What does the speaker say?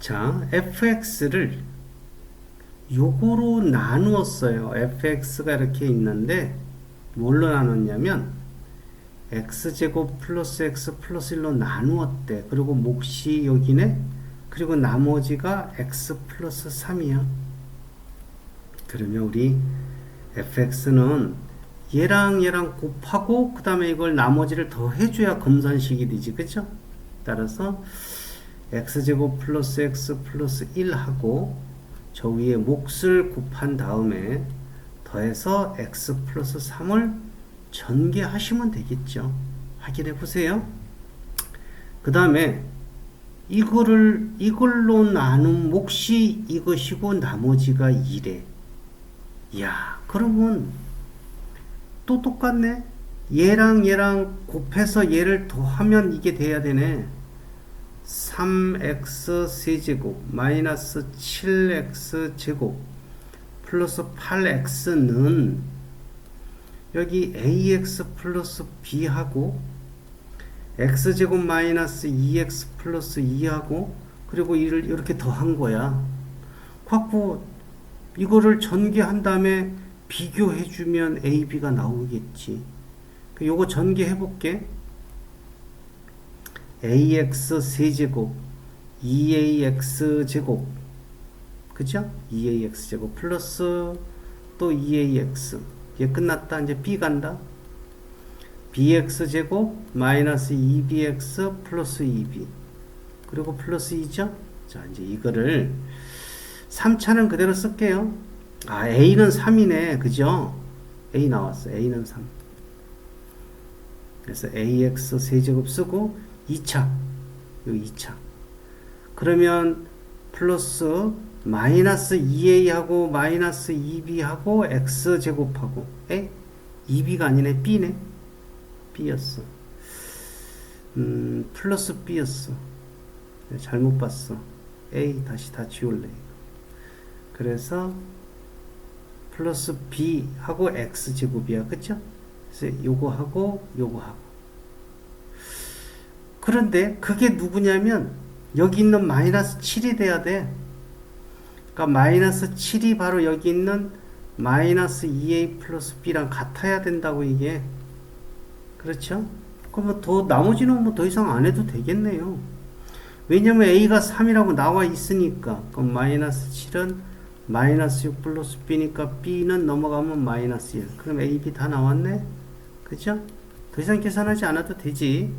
자, fx를 요거로 나누었어요. fx가 이렇게 있는데 뭘로 나눴냐면 x제곱 플러스 x 플러스 1로 나누었대. 그리고 몫이 여기네. 그리고 나머지가 x 플러스 3이야. 그러면 우리 fx는 얘랑 얘랑 곱하고 그 다음에 이걸 나머지를 더 해줘야 검산식이 되지. 그죠? 따라서 x제곱 플러스 x 플러스 1하고 저 위에 몫을 곱한 다음에 더해서 x 플러스 3을 전개하시면 되겠죠. 확인해 보세요. 그 다음에 이거를 이걸로 나눈 몫이 이것이고 나머지가 2래. 야, 그러면 또 똑같네. 얘랑 얘랑 곱해서 얘를 더하면 이게 돼야 되네. 3x 세제곱 마이너스 7x 제곱 플러스 8x는 여기 ax 플러스 b하고 x제곱 마이너스 2x 플러스 2하고 그리고 이를 이렇게 더한 거야. 갖고 이거를 전개한 다음에 비교해 주면 a, b가 나오겠지. 그 요거 전개해 볼게. Ax 세제곱 2ax 제곱. 그죠? 2ax 제곱 플러스 또 2ax 얘 끝났다. 이제 b 간다. Bx 제곱 마이너스 2bx 플러스 2b 그리고 플러스 2죠? 자 이제 이거를 3차는 그대로 쓸게요. 아 a는 3이네. 그죠? a 나왔어. A는 3 그래서 ax 세제곱 쓰고 2차 요 2차. 그러면 플러스 마이너스 2a하고 마이너스 2b하고 x제곱하고 에? 2b가 아니네 b네. B였어. 음 플러스 b였어. 잘못 봤어. A 다시 다 지울래. 그래서 플러스 b하고 x제곱이야. 그쵸? 그래서 요거하고 요거하고 그런데 그게 누구냐면 여기 있는 마이너스 7이 돼야 돼. 그러니까 마이너스 7이 바로 여기 있는 마이너스 2a 플러스 b랑 같아야 된다고 이게. 그렇죠? 그러면 더 나머지는 뭐 더 이상 안 해도 되겠네요. 왜냐면 a가 3이라고 나와 있으니까. 그럼 마이너스 7은 마이너스 6 플러스 b니까 b는 넘어가면 마이너스 1. 그럼 a, b 다 나왔네? 그죠? 더 이상 계산하지 않아도 되지.